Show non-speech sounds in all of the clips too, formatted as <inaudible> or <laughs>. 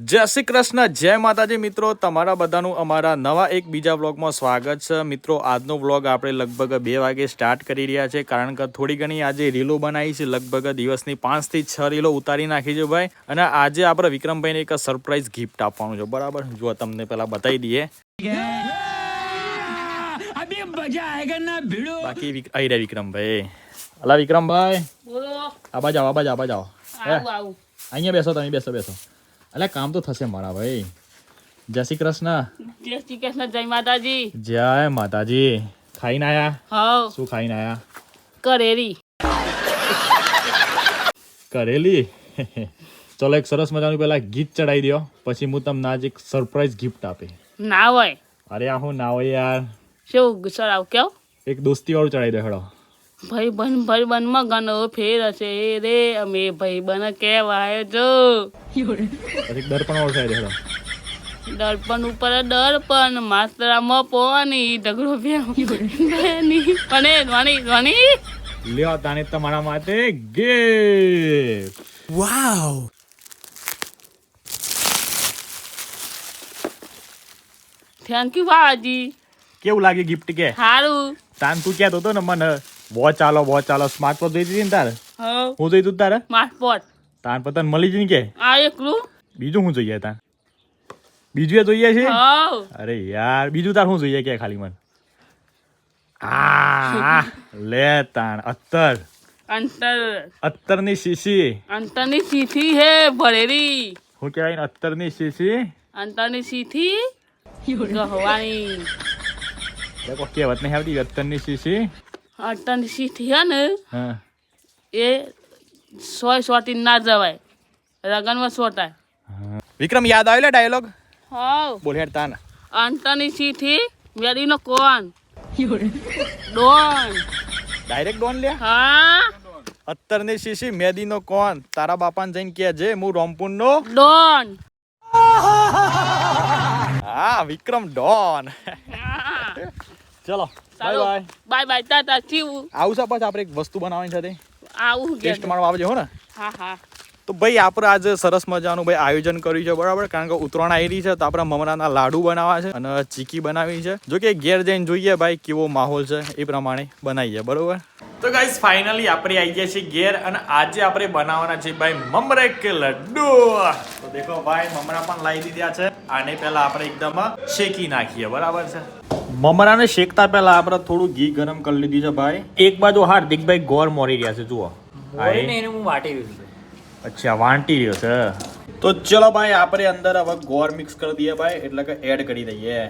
જય શ્રી કૃષ્ણ જય માતાજી મિત્રો. તમારા બધાનું અમારા નવા એક બીજા વ્લોગમાં સ્વાગત છે. મિત્રો આજનો વ્લોગ આપણે લગભગ બે વાગે સ્ટાર્ટ કરી રહ્યા છે કારણ કે થોડી ઘણી આજે રીલો બનાવી છે. લગભગ દિવસની પાંચથી છ રીલો ઉતારી નાખી છે ભાઈ. અને આજે આપણે વિક્રમભાઈને એક સરપ્રાઈઝ ગિફ્ટ આપવાનું છે. બરાબર? જો તમને પેલા બતાવી દઈએ. બાકી આવી રહ્યા વિક્રમભાઈ. અલા વિક્રમભાઈ. આ બાજુ આવો આ બાજુ આવો. અહીંયા બેસો તમે બેસો બેસો. અલે કામ તો થશે મારા ભાઈ. જય શ્રી કૃષ્ણ. જય શ્રી કૃષ્ણ જય માતાજી. જય માતાજી. ખાઈને આયા? હવ. શું ખાઈને આયા? કરેરી કરેલી? ચલો એક સરસ મજાનું પેલા ગીત ચડાવી દો પછી હું તમને આજે એક સરપ્રાઈઝ ગિફ્ટ આપી ના હોય. અરે આ હું ના હોય યાર. શું સરાવ કેવ એક દોસ્તી વાળું ચડાવી દો હેડો. ભાઈ બન ભાઈ બનમાં ઘણો ફેર હશે રે. અમે ભાઈ બન કેવાય જો. પછી દર્પણ વાળું ચડાવી હેડો. દર્પણ ઉપર દર્પણ માત્રામાં પોની ઢગલો ભેની અને ધ્વની ધ્વની. લ્યો તાને તમારા માટે વાવ. થેન્ક યુ બાજી કેવું લાગે ગિફ્ટ કે? સારું તાન તું કહેતો હતો ને મને વોચ ચાલો વોચ ચાલો સ્માર્ટ વોચ જોઈતી હતી ને તારે? હું જોઈતું તારે? માસ્પોટ તાન પતન મળી જઈને ને કે? આ એકલું? બીજું શું જોઈએ તાન? બીજું એ જોઈએ છે? અરે યાર બીજું તાર શું જોઈએ કે ખાલી મન? આ લે તાણ અત્તર. અંતર. અત્તરની શીશી. અંતરની શીશી હે ભરેલી. હું કહેવાય ને અત્તરની શીશી. અંતરની ગહવાની. દેખો કહેવત નહીં આવતી અત્તરની શીશી. અંતરની શીશી હે ને એ સોય સોટી ના જવાય. રગનમાં સોટાય વિક્રમ યાદ આવ્યો ડાયલોગ હવ. બોલ હેડ તાન. અંતરની સીથી નો કોણ? ડોન. ડાયરેક્ટ ડોન લે હા. અત્તરની શીશી મેદીનો કોણ? તારા બાપાને જઈને કહેજે હું રોમપુરનો. ડોન. હા વિક્રમ ડોન. હા. ચલો bye bye bye bye tata ચીવું આવું છે પછી આપણે એક વસ્તુ બનાવવાની સાથે આવું ટેસ્ટ ઘેર. આવજો હો ને. હા હા. તો ભાઈ આપણે આજે સરસ મજાનું ભાઈ આયોજન કર્યું છે બરાબર? કારણ કે ઉત્તરાયણ આવી રહી છે તો આપણે મમરાના લાડુ બનાવવા છે અને ચીકી બનાવી છે. જો કે ઘેર જઈને જોઈએ ભાઈ કેવો માહોલ છે એ પ્રમાણે બનાવીએ બરોબર? તો ગાઈસ ફાઇનલી આપણે આવી ગયા છીએ ઘેર અને આજે આપણે બનાવવાના છે ભાઈ મમરે કે લડ્ડુ તો દેખો ભાઈ મમરા પણ લાવી દીધા છે. આને પહેલા આપણે એકદમ શેકી નાખીએ બરાબર છે? મમરાને શેકતા પહેલા આપણે થોડું ઘી ગરમ કરી લીધી છે ભાઈ. એક બાજુ હાર્દિકભાઈ ગોળ મોરી રહ્યા છે જુઓ. અચ્છા વાંટી રહ્યો છે. તો ચલો ભાઈ આપણે અંદર હવે ગોળ મિક્સ કરી દઈએ ભાઈ એટલે કે એડ કરી દઈએ.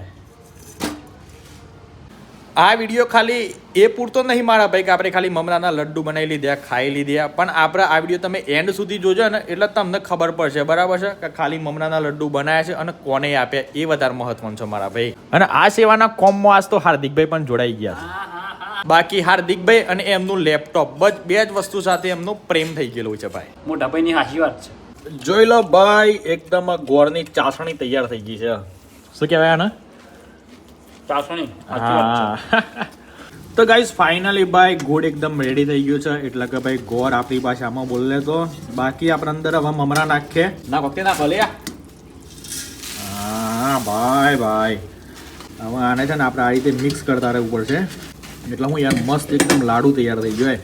આ વીડિયો ખાલી એ પૂરતો નહીં મારા ભાઈ કે આપણે ખાલી મમરાના લડ્ડુ બનાવી લીધા ખાઈ લીધા. પણ આપણે આ વીડિયો તમે એન્ડ સુધી જોજો ને એટલે તમને ખબર પડશે. બરાબર છે? કે ખાલી મમરાના લડ્ડુ બનાવ્યા છે અને કોને આપ્યા? એ વધારે મહત્વનું છે મારા ભાઈ. અને આ સેવાના કોમમાં આજ તો હાર્દિકભાઈ પણ જોડાઈ ગયા છે. બાકી હાર્દિકભાઈ અને એમનું લેપટોપ બસ બે જ વસ્તુ સાથે એમનું પ્રેમ થઈ ગયેલું છે ભાઈ. મોટા ભાઈની હાચી વાત છે. જોઈ લો ભાઈ એકદમ ગોળની ચાસણી તૈયાર થઈ ગઈ છે. શું કહેવાય આને ચાસણી હાચી વાત છે હા. <laughs> તો ગાઈસ ફાઇનલી ભાઈ ગોળ એકદમ રેડી થઈ ગયું છે. એટલે કે ભાઈ ગોળ આપણી પાસે આમાં બોલે તો બાકી આપણે અંદર હવે મમરા નાખીએ. ના વખતે ના ભલે હા ભાઈ ભાઈ. હવે આને છે ને આપણે આ રીતે મિક્સ કરતા રહેવું પડશે. એટલે હું યાર મસ્ત એકદમ લાડુ તૈયાર થઈ ગયો.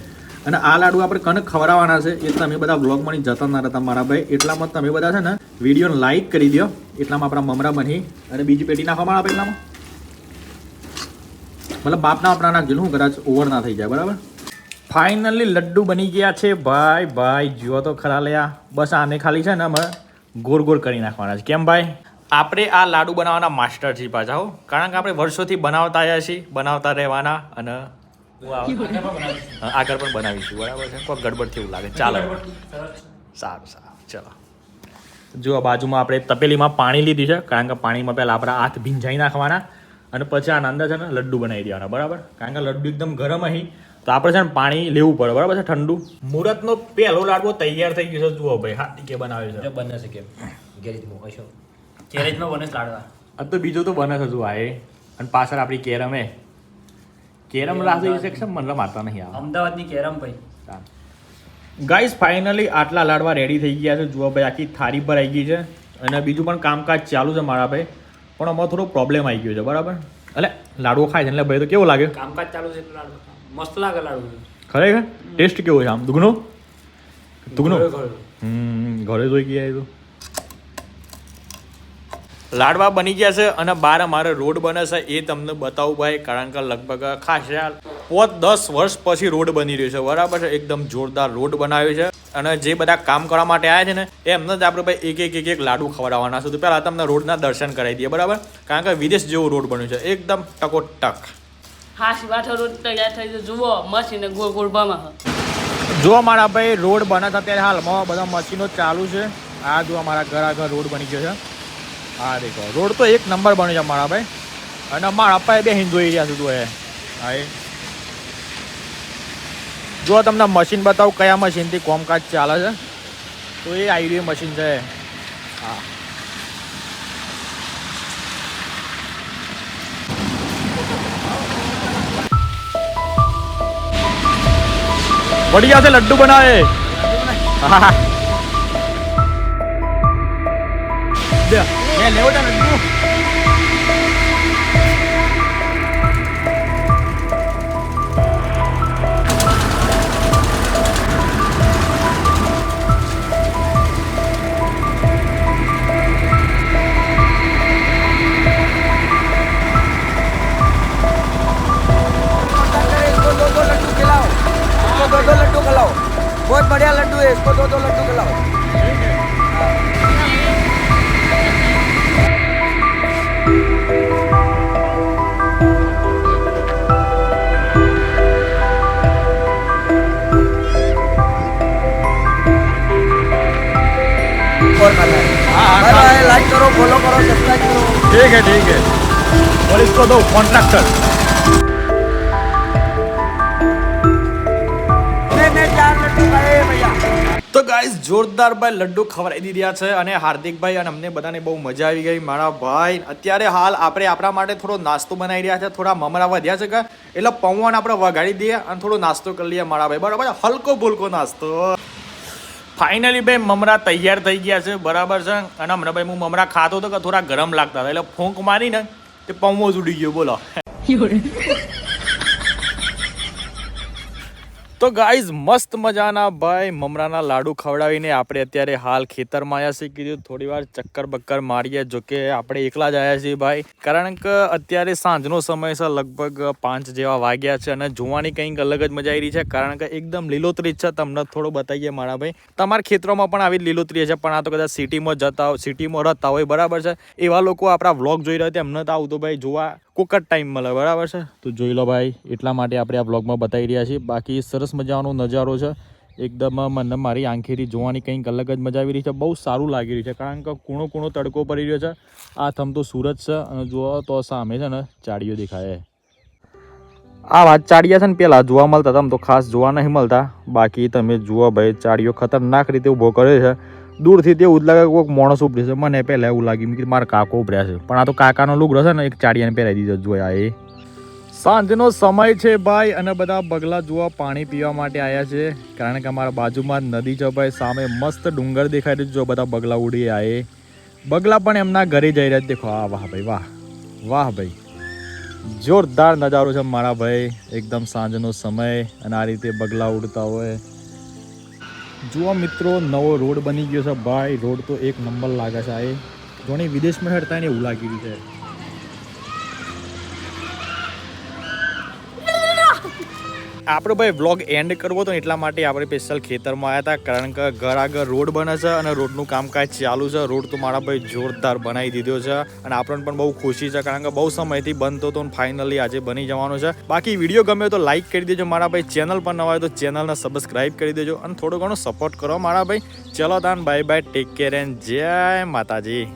અને આ લાડુ આપણે કને ખવડાવવાના છે એ તમે બધા બ્લોગમાં જતા ના રહેતા મારા ભાઈ. એટલામાં તમે બધા છે ને વીડિયો લાઈક કરી દો એટલામાં આપણા મમરા બની. અને બીજી પેટી નાખવા માંડો એટલામાં મતલબ બાપના આપણા નાખજો હું કદાચ ઓવર ના થઈ જાય બરાબર? ફાઇનલી લડ્ડુ બની ગયા છે. ભાઈ ભાઈ જુઓ તો ખરા લયા. બસ આને ખાલી છે ને અમે ગોળ ગોળ કરી નાખવાના છે. કેમ ભાઈ? આપણે આ લાડુ બનાવવાના માસ્ટર છીએ પાછા હો. કારણ કે આપણે વર્ષોથી બનાવતા આવ્યા છીએ બનાવતા રહેવાના અને આગળ પણ બનાવીશું બરાબર છે? કોઈ ગડબડ થયું લાગે. ચાલો. સારું સારું. ચલો. જો બાજુમાં આપણે તપેલીમાં પાણી લીધી છે. કારણ કે પાણીમાં પહેલાં આપણા હાથ ભીંજાઈ નાખવાના. અને પછી આના અંદર છે ને લડ્ડુ બનાવી દેવાના બરાબર? કારણ કે લડ્ડુ એકદમ ગરમ અહીં તો આપણે છે ને પાણી લેવું પડે બરાબર છે ઠંડુ? મુહૂર્તનો પહેલો લાડવો તૈયાર થઈ ગયો છે જુઓ ભાઈ હાથ કે બનાવ્યો છે. બને છે કેમ ઘેરીથી મોકલશો કેરેજમાં બને છે લાડવા. આ તો બીજું તો બને છે જુઓ આ એ. અને પાછળ આપણી કેરમ એ. કેરમ રાસે સેક્શન મને મારતા નહીં આવે. અમદાવાદની કેરમ ભાઈ. ગાઈસ ફાઇનલી આટલા લાડવા રેડી થઈ ગયા છે જુઓ ભાઈ આખી થાળી પર આવી ગઈ છે. અને બીજું પણ કામકાજ ચાલુ છે મારા ભાઈ. પણ આમાં થોડો પ્રોબ્લેમ આવી ગયો છે બરાબર? એટલે લાડવો ખાય છે એટલે ભાઈ તો કેવો લાગે? કામકાજ ચાલુ છે મસ્ત લાગે લાડવો. ખરેખર? ટેસ્ટ કેવો છે આમ? દુગનો? દુગનો. હમ ઘરે જોઈ ગયા તો. લાડવા બની ગયા છે અને બાર અમારે રોડ બને છે એ તમને બતાવું ભાઈ કારણ કે લગભગ ખાસ યાર પોત દસ વર્ષ પછી રોડ બની રહ્યો છે. બરાબર છે? એકદમ જોરદાર રોડ બનાવ્યો છે. અને જે બધા કામ કરવા માટે આવ્યા છે ને એમને જ આપણે ભાઈ એક એક એક એક લાડુ ખવડાવવાના છે. તો પહેલાં તમને રોડના દર્શન કરાવી દઈએ બરાબર? કારણ કે વિદેશ જેવો રોડ બન્યો છે. એકદમ ટકોટક. હા શિવાઠો રોડ તૈયાર થઈ ગયો. જુઓ મશીને ગોળ ગોળ ભમા. જો મારા ભાઈ રોડ બને છે અત્યારે હાલમાં બધા મશીનો ચાલુ છે. આ જો અમારા ઘર આગળ રોડ બની ગયો છે. હા દેખો રોડ તો એક નંબર બન્યો છે મારા ભાઈ. અને મારા અપ્પાએ બે હિન્દુ એરિયા સુધી એ. હા એ. જો તમને મશીન બતાવું કયા મશીનથી કોમકાજ ચાલે છે, તો એ રહ્યું મશીન છે. હા. બઢિયા છે લડ્ડુ બનાવે. હા. લેવો લડ્ડુ. और खाना है हाँ, हाँ, बाय खा- बाय लाइक करो फॉलो करो सब्सक्राइब करो ठीक है ठीक है और इसको दो कॉन्ट्रैक्टर मैंने चार लड्डू खाए भैया તો ગાઈઝ જોરદાર ભાઈ લડ્ડુ ખવડાવી દીધા છે અને હાર્દિકભાઈ અને અમને બધાને બહુ મજા આવી ગઈ મારા ભાઈ અત્યારે હાલ આપણે આપણા માટે થોડો નાસ્તો બનાવી રહ્યા છે થોડા મમરા વધ્યા છે કે એટલે પૌવાને આપણે વગાડી દઈએ અને થોડો નાસ્તો કરી લઈએ મારા ભાઈ બરાબર હલકો ફુલકો નાસ્તો ફાઇનલી ભાઈ મમરા તૈયાર થઈ ગયા છે, બરાબર છે? અને હમણાં ભાઈ હું મમરા ખાતો હતો કે થોડા ગરમ લાગતા હતા. એટલે ફૂંક મારીને તે પૌવો જ ઉડી ગયો, બોલો. <laughs> તો ગાઈઝ, મસ્ત મજાના ભાઈ, મમરાના લાડુ ખવડાવીને આપણે અત્યારે હાલ ખેતરમાં આવ્યા છીએ. કીધું થોડી વાર ચક્કર બક્કર મારીએ, જો કે આપણે એકલા જ આવ્યા છીએ ભાઈ. કારણ કે અત્યારે સાંજનો સમય છે, લગભગ પાંચ જેવા વાગ્યા છે અને જોવાની કંઈક અલગ જ મજા આવી રહી છે. કારણ કે એકદમ લીલોતરી છે. તમને થોડો બતાવીએ મારા ભાઈ. તમારા ખેતરોમાં પણ આવી લીલોતરી છે પણ આ તો કદાચ સિટીમાં જતા હોય સિટીમાં રહેતા હોય, બરાબર છે. એવા લોકો આપણા વ્લોગ જોઈ રહ્યા છે એમને તો આવું તો ભાઈ જોવા કોક જ ટાઈમ મળે, બરાબર છે? તો જોઈ લો ભાઈ, એટલા માટે આપણે આ બ્લોગમાં બતાવી રહ્યા છીએ. બાકી સરસ મજાનો નજારો છે. એકદમ મને મારી આંખેથી જોવાની કંઈક અલગ જ મજા આવી રહી છે. બહુ સારું લાગી રહ્યું છે, કારણ કે કૂણો કૂણો તડકો પડી રહ્યો છે. આ થમ તો સુરત છે અને જુઓ તો સામે છે ને ચાડીઓ દેખાય આ વાત ચાડિયા છે ને પેલા જોવા મળતા હતા, આમ તો ખાસ જોવા નહીં મળતા. બાકી તમે જુઓ ભાઈ ચાડીઓ ખતરનાક રીતે ઊભો કરે છે. દૂરથી તે એવું જ લાગે કોઈક માણસ ઉભરી છે. મને પહેલાં એવું લાગ્યું કે મારા કાકો ઉભર્યા છે. પણ આ તો કાકાનો લુગડો છે ને, એક ચાડિયાને પહેરાવી દીધો જોયા એ. સાંજનો સમય છે ભાઈ, અને બધા બગલા જોવા પાણી પીવા માટે આવ્યા છે. કારણ કે અમારા બાજુમાં નદી છે ભાઈ, સામે મસ્ત ડુંગર દેખાય રહ્યું જો બધા બગલા ઉડી આએ બગલા પણ એમના ઘરે જઈ રહ્યા છે. દેખો, આ વાહ ભાઈ, વાહ. વાહ ભાઈ. જોરદાર નજારો છે મારા ભાઈ. એકદમ સાંજનો સમય, અને આ રીતે બગલા ઉડતા હોય. જુઓ મિત્રો, નવો રોડ બની ગયો છે. ભાઈ, રોડ તો એક નંબર લાગે છે આ એ. જોણી વિદેશમાં હેડતા એને એવું લાગી રહ્યું છે. આપણે ભાઈ વ્લોગ એન્ડ કરવો હતો એટલા માટે આપણે સ્પેશિયલ ખેતરમાં આવ્યા હતા, કારણ કે ઘર આગળ રોડ બને છે અને રોડનું કામકાજ ચાલુ છે. રોડ તો મારા ભાઈ જોરદાર બનાવી દીધો છે અને આપણને પણ બહુ ખુશી છે, કારણ કે બહુ સમયથી બંધ હતો ફાઇનલી આજે બની જવાનો છે. બાકી વીડિયો ગમે તો લાઈક કરી દેજો, મારા ભાઈ ચેનલ પર નવા હોય તો ચેનલને સબસ્ક્રાઇબ કરી દેજો અને થોડો ઘણો સપોર્ટ કરો મારા ભાઈ. ચલો તાન bye bye take care and જય માતાજી.